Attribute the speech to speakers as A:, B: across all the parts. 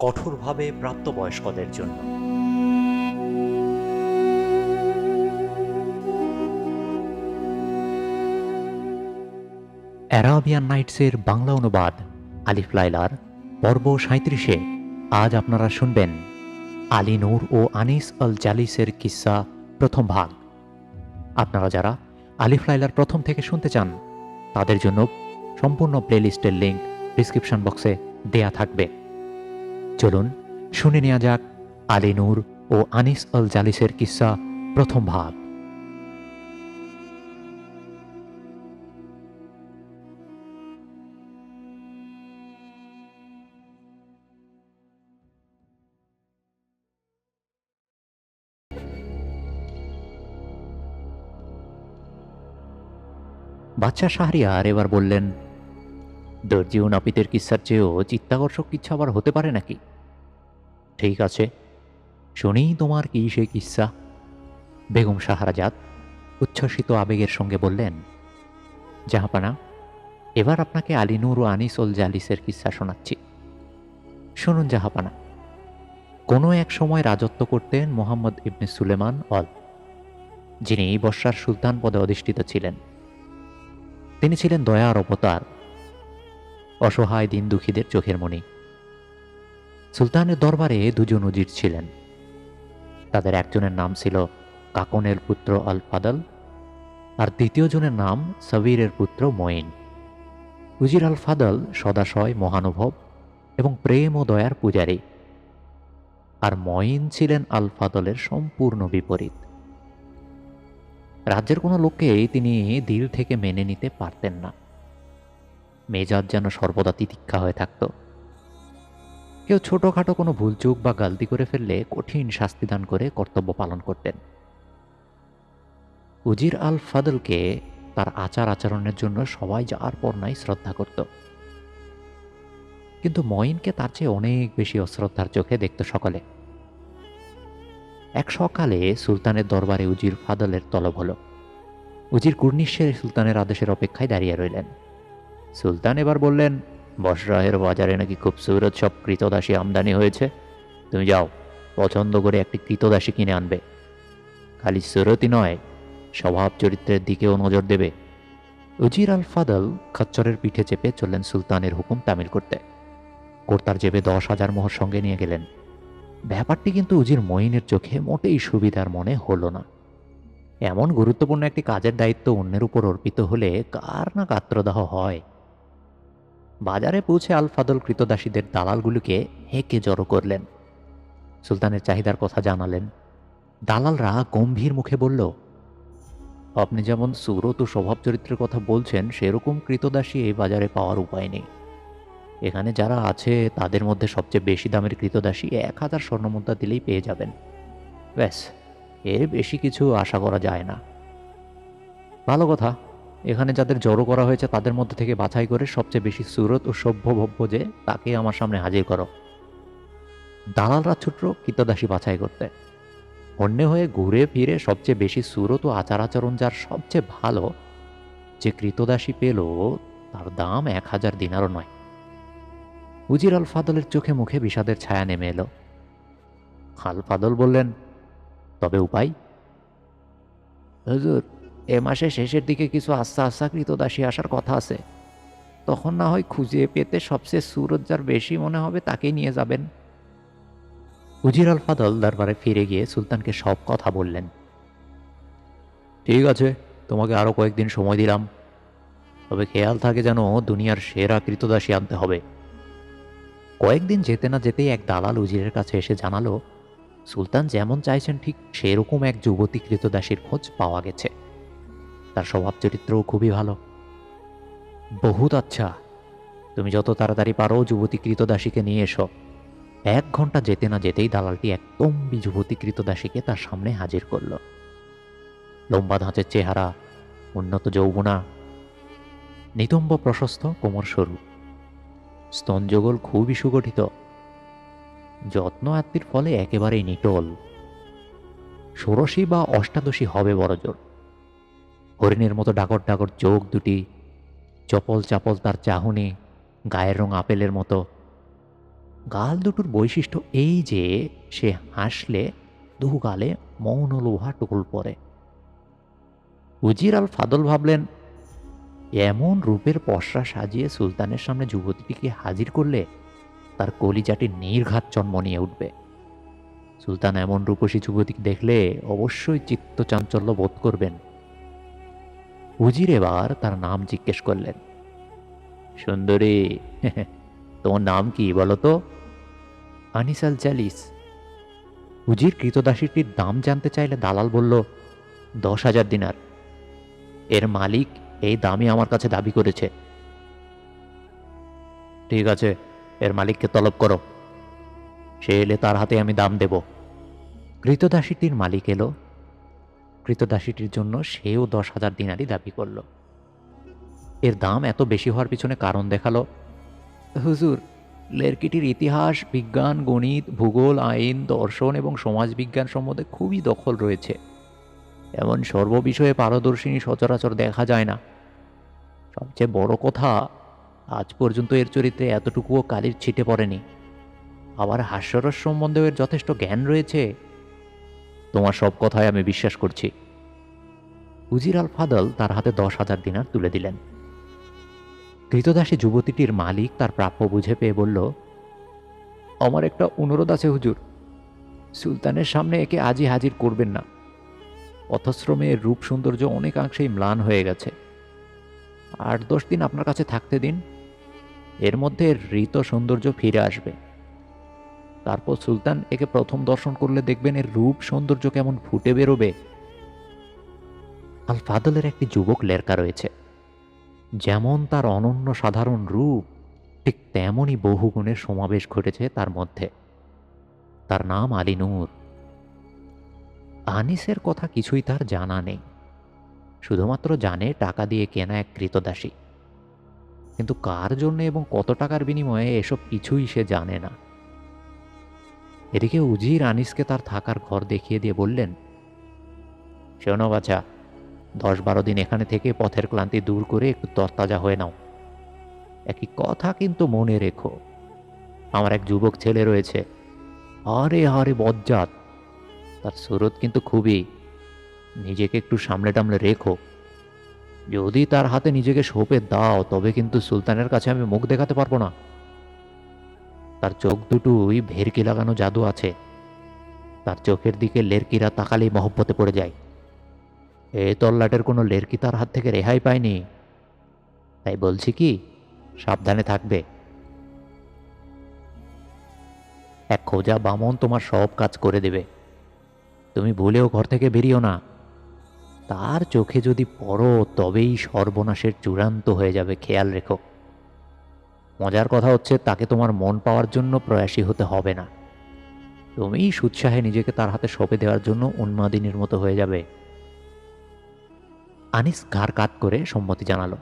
A: কঠোরভাবে প্রাপ্তবয়স্কদের জন্য। অ্যারাবিয়ান নাইটসের বাংলা অনুবাদ, আলিফ লাইলার, পর্ব সাঁত্রিশে আজ আপনারা শুনবেন আলী নূর ও আনিস আল জালিসের কিস্সা প্রথম ভাগ। আপনারা যারা আলিফ লাইলার প্রথম থেকে শুনতে চান, তাদের জন্য সম্পূর্ণ প্লেলিস্টের লিঙ্ক ডিসক্রিপশন বক্সে দেয়া থাকবে। চলুন, শুনে নেওয়া যাক আলী নূর ও আনিস আল জালিসের কিস্সা প্রথম ভাগ। বাচ্চা শাহরিয়ার এবার বললেন, দর্জি ও নাপিতের কিচ্ছার চেয়েও চিত্তাকর্ষক কিচ্ছা আবার হতে পারে নাকি? ঠিক আছে। শুনি তোমার কি সেই কিচ্ছা বেগম সাহারাজাত উচ্ছ্বসিত আবেগের সঙ্গে বললেন, জাহাপানা, এবার আপনাকে আলিনুর ও আনিসুল জালিসের কিচ্ছা শোনাচ্ছি। শুনুন জাহাপানা, কোনো এক সময় রাজত্ব করতেন মোহাম্মদ ইবনে সুলেমান অল, যিনি বর্ষার সুলতান পদে অধিষ্ঠিত ছিলেন। তিনি ছিলেন দয়ার অবতার, অসহায় দিন দুঃখীদের চোখের মণি। সুলতানের দরবারে দুজন উজির ছিলেন। তাদের একজনের নাম ছিল কাকনের পুত্র আল ফাদল আর দ্বিতীয় জনের নাম সাবিরের পুত্র মঈন। উজির আল ফাদল সদাশয় মহানুভব এবং প্রেম ও দয়ার পূজারী আর মঈন ছিলেন আল ফাদলের সম্পূর্ণ বিপরীত। রাজ্যের কোনো লোককেই তিনি দিল থেকে মেনে নিতে পারতেন না। মেজাজ যেন সর্বদা তিতিক্ষা হয়ে থাকত। কেউ ছোটখাটো কোনো ভুলচুক বা গালতি করে ফেললে কঠিন শাস্তিদান করে কর্তব্য পালন করতেন। উজির আল ফাদলকে তার আচার আচরণের জন্য সবাই যার পর নাই শ্রদ্ধা করত। কিন্তু মঈনকে তার চেয়ে অনেক বেশি অশ্রদ্ধার চোখে দেখত সকলে। এক সকালে সুলতানের দরবারে উজির ফাদলের তলব হলো। উজির কুর্নিশের সুলতানের আদেশের অপেক্ষায় দাঁড়িয়ে রইলেন। সুলতান এবার বললেন বসরাহের বাজারে নাকি খুব সুরত সব কৃতদাসী আমদানি হয়েছে। তুমি যাও, পছন্দ করে একটি কৃতদাসী কিনে আনবে। খালি সুরতই নয়, স্বভাব চরিত্রের দিকেও নজর দেবে। উজির আল ফাদল খচ্চরের পিঠে চেপে চললেন সুলতানের হুকুম তামিল করতে। কর্তার জেবে দশ হাজার মোহর সঙ্গে নিয়ে গেলেন। ব্যাপারটি কিন্তু উজির মঈনের চোখে মোটেই সুবিধার মনে হলো না। এমন গুরুত্বপূর্ণ একটি কাজের দায়িত্ব অন্যের উপর অর্পিত হলে কার না কাত্রদাহ হয়? বাজারে পৌঁছে আল ফাদল কৃতদাসীদের দালালগুলোকে হেঁকে জড়ো করলেন। সুলতানের চাহিদার কথা জানালেন। দালালরা গম্ভীর মুখে বলল, আপনি যেমন সুরত ও স্বভাব চরিত্রের কথা বলছেন, সেরকম কৃতদাসী এই বাজারে পাওয়ার উপায় নেই। এখানে যারা আছে, তাদের মধ্যে সবচেয়ে বেশি দামের কৃতদাসী এক হাজার স্বর্ণমুদ্রা দিলেই পেয়ে যাবেন। ব্যাস, এর বেশি কিছু আশা করা যায় না। ভালো কথা এখানে যাদের জড়ো করা হয়েছে, তাদের মধ্যে থেকে বাছাই করে সবচেয়ে বেশি সুরত ও সভ্যভব্য যে, তাকে আমার সামনে হাজির করো। দালালরা ছুট্র কৃতদাসী বাছাই করতে। অন্য হয়ে ঘুরে ফিরে সবচেয়ে বেশি সুরত ও আচার আচরণ যার সবচেয়ে ভালো, যে কৃতদাসী পেল, তার দাম এক হাজার দিনারও নয়। উজির আল ফাদলের চোখে মুখে বিষাদের ছায়া নেমে এলো। আল ফাদল বললেন, তবে উপায়? হুজুর এ মাসে শেষের দিকে কিছু আস্থা আস্থা কৃতদাসী আসার কথা আছে। তখন না হয় খুঁজে পেতে সবচেয়ে সুরত যার বেশি মনে হবে তাকেই নিয়ে যাবেন। উজির আল ফাদল দরবারে ফিরে গিয়ে সুলতানকে সব কথা বললেন। ঠিক আছে, তোমাকে আরও কয়েকদিন সময় দিলাম। তবে খেয়াল থাকে যেন দুনিয়ার সেরা কৃতদাসী আনতে হবে। কয়েকদিন যেতে না যেতেই এক দালাল উজিরের কাছে এসে জানালো, সুলতান যেমন চাইছেন ঠিক সেরকম এক যুবতী কৃতদাসীর খোঁজ পাওয়া গেছে। তার স্বভাব চরিত্রও খুবই ভালো। বহুত আচ্ছা। তুমি যত তাড়াতাড়ি পারো যুবতী কৃতদাসীকে নিয়ে এসো। এক ঘণ্টা যেতে না যেতেই দালালটি এক তম্বি যুবতী কৃতদাসীকে তার সামনে হাজির করল। লম্বা ধাঁচের চেহারা, উন্নত যৌবনা, নিতম্ব প্রশস্ত কোমর সরু। স্তনযোগল খুবই সুগঠিত। যত্ন আত্মীর ফলে একেবারেই নিটল। ষোড়শী বা অষ্টাদশী হবে বড়জোর। হরিণের মতো ডাকর ডাকর চোখ দুটি, চপল চাপল তার চাহনি, গায়ের রং আপেলের মতো। গাল দুটোর বৈশিষ্ট্য এই যে, সে হাসলে দু গালে মৌন লোহা টুকুল পরে। উজির আল ফাদল ভাবলেন, এমন রূপের পশরা সাজিয়ে সুলতানের সামনে যুবতীটিকে হাজির করলে তার কলিজাটি নির্ঘাত জন্ম নিয়ে উঠবে। সুলতান এমন রূপসী যুবতীকে দেখলে অবশ্যই চিত্ত চাঞ্চল্য বোধ করবেন। উজির এবার তার নাম জিজ্ঞেস করলেন, সুন্দরী, তোমার নাম কি বলো তো? আনিসাল চালিস উজির কৃতদাসীটির দাম জানতে চাইলে দালাল বলল, দশ হাজার দিনার। এর মালিক এই দামই আমার কাছে দাবি করেছে। ঠিক আছে, এর মালিককে তলব করো। সে এলে তার হাতে আমি দাম দেব। কৃতদাসীটির মালিক এলো কৃতদাসীটির জন্য সেও দশ হাজার দিনারই দাবি করল। এর দাম এত বেশি হওয়ার পিছনে কারণ দেখাল, হুজুর, লেরকিটির ইতিহাস, বিজ্ঞান, গণিত, ভূগোল, আইন, দর্শন এবং সমাজবিজ্ঞান সম্বন্ধে খুবই দখল রয়েছে। এমন সর্ববিষয়ে পারদর্শিনী সচরাচর দেখা যায় না। সবচেয়ে বড় কথা, আজ পর্যন্ত এর চরিত্রে এতটুকুও কালির ছিটে পড়েনি। আবার হাস্যরস সম্বন্ধেও এর যথেষ্ট জ্ঞান রয়েছে। তোমার সব কথাই আমি বিশ্বাস করছি। উজির আল ফাদল তার হাতে দশ হাজার দিনার তুলে দিলেন। কৃতদাসী যুবতীটির মালিক তার প্রাপ্য বুঝে পেয়ে বলল, আমার একটা অনুরোধ আছে হুজুর। সুলতানের সামনে একে আজই হাজির করবেন না। পথশ্রমে এর রূপ সৌন্দর্য অনেকাংশেই ম্লান হয়ে গেছে। আট দশ দিন আপনার কাছে থাকতে দিন। এর মধ্যে ঋত সৌন্দর্য ফিরে আসবে। তারপর সুলতান একে প্রথম দর্শন করলে দেখবেন এর রূপ সৌন্দর্য কেমন ফুটে বেরোবে। আল ফাদলের একটি যুবক লেরকা রয়েছে। যেমন তার অনন্য সাধারণ রূপ, ঠিক তেমনই বহুগুণের সমাবেশ ঘটেছে তার মধ্যে। তার নাম আলী নূর। আনিসের কথা কিছুই তার জানা নেই। শুধুমাত্র জানে টাকা দিয়ে কেনা এক কৃতদাসী কিন্তু কার জন্য এবং কত টাকার বিনিময়ে এসব কিছুই সে জানে না। এদিকে উজির আনিসকে তার থাকার ঘর দেখিয়ে দিয়ে বললেন, শোনো বাছা, দশ বারো দিন এখানে থেকে পথের ক্লান্তি দূর করে একটু তরতাজা হয়ে নাও। একই কথা কিন্তু মনে রেখো, আমার এক যুবক ছেলে রয়েছে। আরে আরে, বজ্জাত, তার সুরত কিন্তু খুবই। নিজেকে একটু সামলে টামলে রেখো। যদি তার হাতে নিজেকে সঁপে দাও, তবে কিন্তু সুলতানের কাছে আমি মুখ দেখাতে পারব না। তার চোখ দুটোই ভেরকি লাগানো জাদু আছে। তার চোখের দিকে লেরকিরা তাকালেই মহব্বতে পড়ে যায়। এ তল্লাটের কোনো লেরকি তার হাত থেকে রেহাই পায়নি। তাই বলছি কি, সাবধানে থাকবে। এক খোঁজা বামন তোমার সব কাজ করে দেবে। তুমি ভুলেও ঘর থেকে বেরিও না। তার চোখে যদি পড়ো, তবেই সর্বনাশের চূড়ান্ত হয়ে যাবে খেয়াল রেখো। মজার কথা হচ্ছে তাকে তোমার মন পাওয়ার জন্য প্রয়াসী হতে হবে না। তুমি সুৎসাহে নিজেকে তার হাতে সঁপে দেওয়ার জন্য উন্মাদিনীর মতো হয়ে যাবে। আনিস ঘাড় কাত করে সম্মতি জানালো।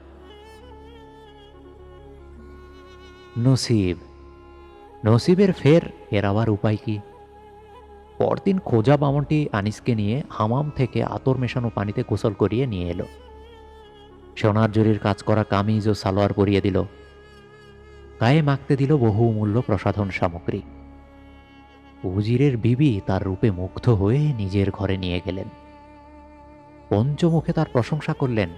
A: নসিব, নসিবের ফের এর আবার উপায় কি? পরদিন খোঁজা বামনটি আনিসকে নিয়ে হামাম থেকে আতর মেশানো পানিতে গোসল করিয়ে নিয়ে এলো। সোনার জরির কাজ করা কামিজ ও সালোয়ার পরিয়ে দিল। গায়ে মাখতে দিল বহুমূল্য প্রসাধন সামগ্রী। উজিরের বিবি তার রূপে মুগ্ধ হয়ে নিজের ঘরে নিয়ে গেলেন। পঞ্চমুখে তার প্রশংসা করলেন,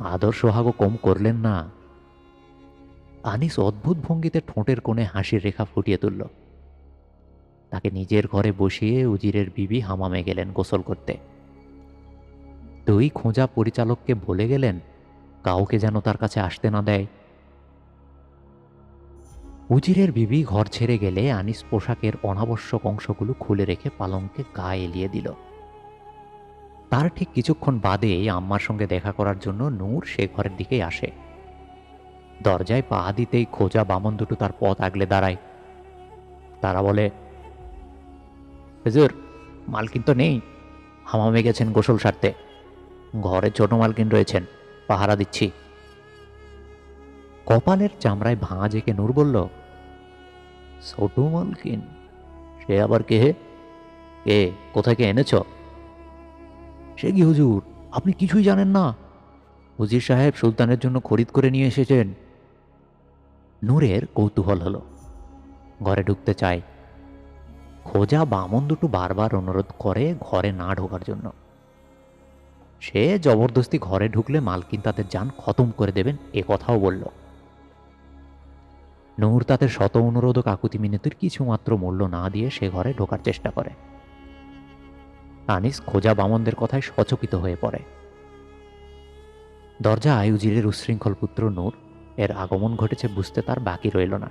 A: আদর সোহাগও কম করলেন না। আনিস অদ্ভুত ভঙ্গিতে ঠোঁটের কোণে হাসির রেখা ফুটিয়ে তুলল। তাকে নিজের ঘরে বসিয়ে উজিরের বিবি হামামে গেলেন গোসল করতে। দুই খোঁজা পরিচালককে বলে গেলেন, কাউকে যেন তার কাছে আসতে না দেয়। উজিরের বিবি ঘর ছেড়ে গেলে আনিস পোশাকের অনাবশ্যক অংশগুলো খুলে রেখে পালংকে গা এলিয়ে দিল। তার ঠিক কিছুক্ষণ বাদে আম্মার সঙ্গে দেখা করার জন্য নূর সে ঘরের দিকেই আসে। দরজায় পা দিতেই খোঁজা বামন দুটো তার পথ আগলে দাঁড়ায়। তারা বলে, হুজুর, মালকিন তো নেই। হামামে গেছেন গোসল সারতে। ঘরে ছোট মালকিন রয়েছেন। পাহারা দিচ্ছি। কপালের চামড়ায় ভাঁজ এঁকে নূর বলল, ছোট মালকিন, সে আবার কে কে, কোথায় কে এনেছ? সে কি হুজুর? আপনি কিছুই জানেন না? হুজির সাহেব সুলতানের জন্য খরিদ করে নিয়ে এসেছেন। নূরের কৌতূহল হলো। ঘরে ঢুকতে চায়। খোঁজা বামন দুটো বারবার অনুরোধ করে ঘরে না ঢোকার জন্য। সে জবরদস্তি ঘরে ঢুকলে মালকিন তাদের যান খতম করে দেবেন এ কথাও বলল। নূর তাদের শত অনুরোধ কাকুতি মিনতির কিছুমাত্র মূল্য না দিয়ে সে ঘরে ঢোকার চেষ্টা করে। আনিস খোঁজা বামনদের কথায় সচকিত হয়ে পড়ে। দরজা উজিরের উশৃঙ্খল পুত্র নূর, এর আগমন ঘটেছে বুঝতে তার বাকি রইল না।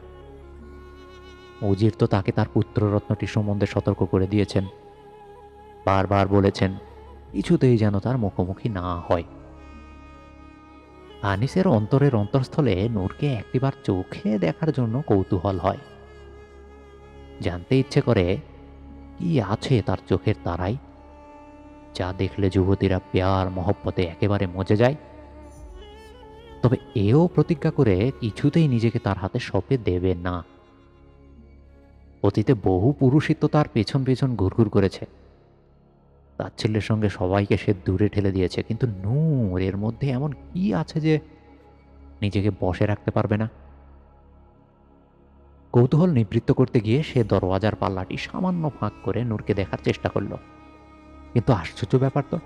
A: উজির তো তাকে তার পুত্ররত্নটি সম্বন্ধে সতর্ক করে দিয়েছেন। বারবার বলেছেন, কিছুতেই যেন তার মুখোমুখি না হয়। আনিসের অন্তরের অন্তঃস্থলে নূরকে একটিবার চোখে দেখার জন্য কৌতূহল হয়। জানতে ইচ্ছে করে, কি আছে তার চোখের তারাই? যা দেখলে যুবতীরা প্যার মহব্বতে একেবারে মজে যায়। তবে এও প্রতিজ্ঞা করে কিছুতেই নিজেকে তার হাতে সঁপে দেবে না। অতীতে বহু পুরুষই তো তার পেছন পেছন ঘুরঘুর করেছে। তাচ্ছিল্যের সঙ্গে সবাইকে সে দূরে ঠেলে দিয়েছে। কিন্তু নূর, এর মধ্যে এমন কি আছে যে নিজেকে বসে রাখতে পারবে না? কৌতূহল নিবৃত্ত করতে গিয়ে সে দরওয়াজার পাল্লাটি সামান্য ফাঁক করে নূরকে দেখার চেষ্টা করল। কিন্তু আশ্চর্য ব্যাপার তো,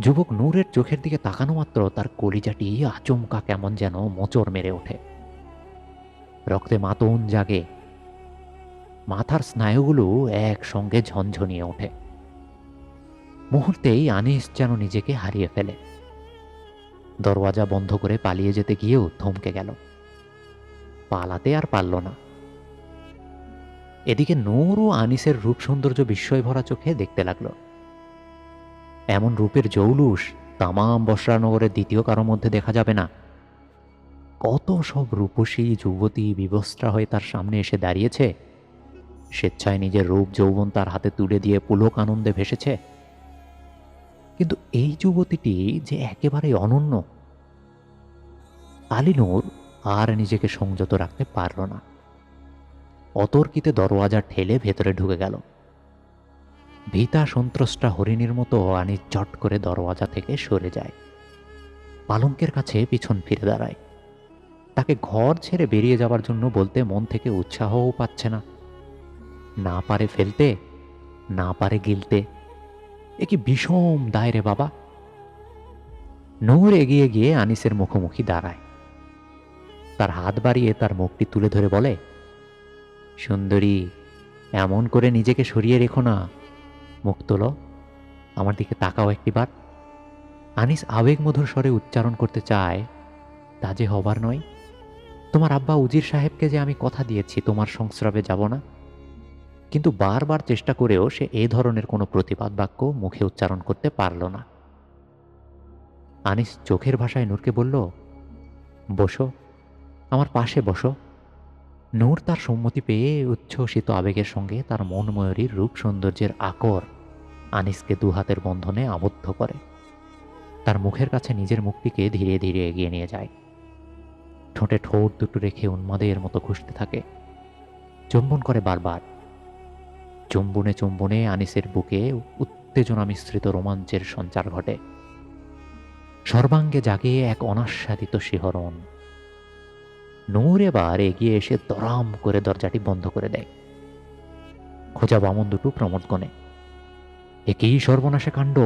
A: যুবক নূরের চোখের দিকে তাকানো মাত্র তার কলিজাটি আচমকা কেমন যেন মোচড় মেরে ওঠে। রক্তে মাতন জাগে, মাথার স্নায়ুগুলো একসঙ্গে ঝনঝনিয়ে ওঠে। মুহূর্তেই আনিস যেন নিজেকে হারিয়ে ফেলে। দরওয়াজা বন্ধ করে পালিয়ে যেতে গিয়েও থমকে গেল। পালাতে আর পারল না। এদিকে নূর ও আনিসের রূপ সৌন্দর্য বিস্ময় ভরা চোখে দেখতে লাগল। এমন রূপের জৌলুস তামাম বসরানগরের দ্বিতীয় কারও মধ্যে দেখা যাবে না। কত সব রূপসী যুবতী বিবস্ত্রা হয়ে তার সামনে এসে দাঁড়িয়েছে। স্বেচ্ছায় নিজের রূপ যৌবন তার হাতে তুলে দিয়ে পুলক আনন্দে ভেসেছে। কিন্তু এই যুবতীটি যে একেবারে অনন্য, আলিনুর আর নিজেকে সংযত রাখতে পারল না। অতর্কিতে দরওয়াজা ঠেলে ভেতরে ঢুকে গেল। ভীতা সন্ত্রস্টা হরিণীর মতো আনি চট করে দরওয়াজা থেকে সরে যায়। পালঙ্কের কাছে পিছন ফিরে দাঁড়ায়। তাকে ঘর ছেড়ে বেরিয়ে যাওয়ার জন্য বলতে মন থেকে উৎসাহও পাচ্ছে না। না পারে ফেলতে, না পারে গিলতে এ কি বিষম দায় রে বাবা? নূর এগিয়ে গিয়ে আনিসের মুখোমুখি দাঁড়ায়। তার হাত বাড়িয়ে তার মুখটি তুলে ধরে বলে, সুন্দরী, এমন করে নিজেকে সরিয়ে রেখো না। মুখ তোলো, আমার দিকে তাকাও একটিবার। আনিস আবেগমধুর স্বরে উচ্চারণ করতে চায়, তা যে হবার নয়। তোমার আব্বা উজির সাহেবকে যে আমি কথা দিয়েছি, তোমার সংস্রবে যাব না। কিন্তু বারবার চেষ্টা করেও সে এই ধরনের কোনো প্রতিবাদ বাক্য মুখে উচ্চারণ করতে পারল না। আনিস চোখের ভাষায় নূরকে বলল, বসো, আমার পাশে বসো। নূর তার সম্মতি পেয়ে উচ্ছ্বসিত আবেগের সঙ্গে তার মনময়ূরীর রূপ সৌন্দর্যের আকর আনিসকে দু হাতের বন্ধনে আবদ্ধ করে। তার মুখের কাছে নিজের মুখটিকে ধীরে ধীরে এগিয়ে নিয়ে যায়। ঠোঁটে ঠোঁট দুটো রেখে উন্মাদের মতো ঘুষতে থাকে। চুম্বন করে বারবার। চুম্বনে চুম্বনে আনিসের বুকে উত্তেজনা মিশ্রিত রোমাঞ্চের সঞ্চার ঘটে। সর্বাঙ্গে জাগে এক অনাস্বাদিত শিহরণ। নূর এবার এগিয়ে এসে দরাম করে দরজাটি বন্ধ করে দেয়। খোঁজা বামন দুটো প্রমোদগণে। একেই সর্বনাশে কাণ্ড।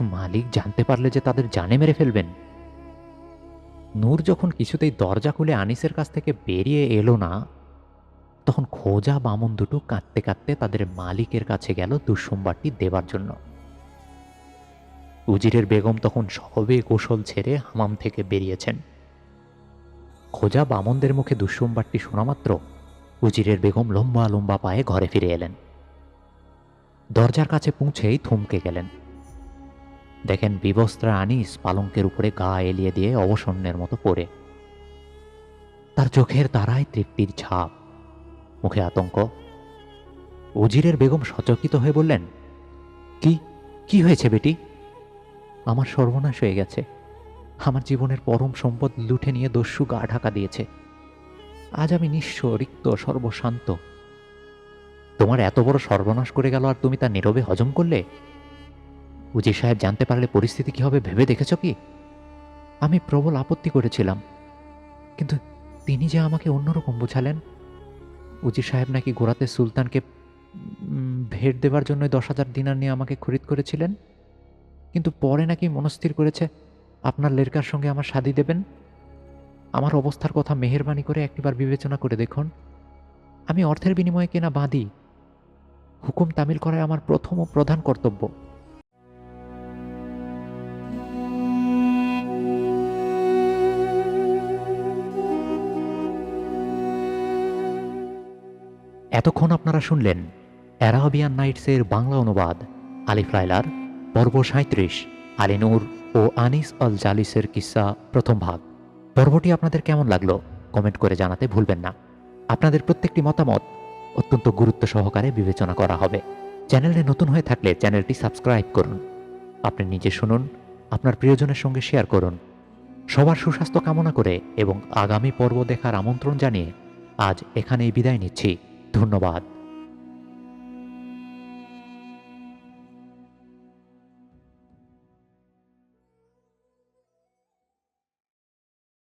A: মালিক জানতে পারলে যে তাদের জানে মেরে ফেলবেন। নূর যখন কিছুতেই দরজা খুলে আনিসের কাছ থেকে বেরিয়ে এলো না তখন খোঁজা বামন দুটো কাঁদতে কাঁদতে তাদের মালিকের কাছে গেল দুঃসোমবারটি দেবার জন্য। উজিরের বেগম তখন সবে গোসল ছেড়ে হামাম থেকে বেরিয়েছেন। খোঁজা বামনদের মুখে দুঃসোমবারটি শোনা মাত্র উজিরের বেগম লম্বা লম্বা পায়ে ঘরে ফিরে এলেন। দরজার কাছে পৌঁছেই থমকে গেলেন। দেখেন বিবস্ত্রা আনিস পালঙ্কের উপরে গা এলিয়ে দিয়ে অবসন্নের মতো পড়ে। তার চোখের তারায় তৃপ্তির ছাপ। মুখে আতঙ্ক। উজিরের বেগম সচকিত হয়ে বললেন, কি কি হয়েছে বেটি? আমার সর্বনাশ হয়ে গেছে। আমার জীবনের পরম সম্পদ লুঠে নিয়ে দস্যু গা ঢাকা দিয়েছে। আজ আমি নিঃস্ব, রিক্ত, সর্বশান্ত। তোমার এত বড় সর্বনাশ করে গেল আর তুমি তা নীরবে হজম করলে? উজির সাহেব জানতে পারলে পরিস্থিতি কি হবে ভেবে দেখেছ কি? আমি প্রবল আপত্তি করেছিলাম। কিন্তু তিনি যে আমাকে অন্যরকম বুঝালেন উজির সাহেব নাকি গোড়াতে সুলতানকে ভেট দেবার জন্য দশ হাজার দিনার নিয়ে আমাকে খরিদ করেছিলেন? কিন্তু পরে নাকি মনস্থির করেছে, আপনার লেরকার সঙ্গে আমার শাদি দেবেন? আমার অবস্থার কথা মেহেরবানি করে একটিবার বিবেচনা করে দেখুন। আমি অর্থের বিনিময়ে কেনা বাঁধি। হুকুম তামিল করায় আমার প্রথম ও প্রধান কর্তব্য। এতক্ষণ আপনারা শুনলেন অ্যারাবিয়ান নাইটসের বাংলা অনুবাদ, আলিফ লাইলার পর্ব সাঁত্রিশ আলিনুর ও আনিস আল জালিসের কিসা, প্রথম ভাগ। পর্বটি আপনাদের কেমন লাগল কমেন্ট করে জানাতে ভুলবেন না। আপনাদের প্রত্যেকটি মতামত অত্যন্ত গুরুত্ব সহকারে বিবেচনা করা হবে। চ্যানেলে নতুন হয়ে থাকলে চ্যানেলটি সাবস্ক্রাইব করুন। আপনি নিজে শুনুন, আপনার প্রিয়জনের সঙ্গে শেয়ার করুন। সবার সুস্বাস্থ্য কামনা করে এবং আগামী পর্ব দেখার আমন্ত্রণ জানিয়ে আজ এখানেই বিদায় নিচ্ছি। ধন্যবাদ।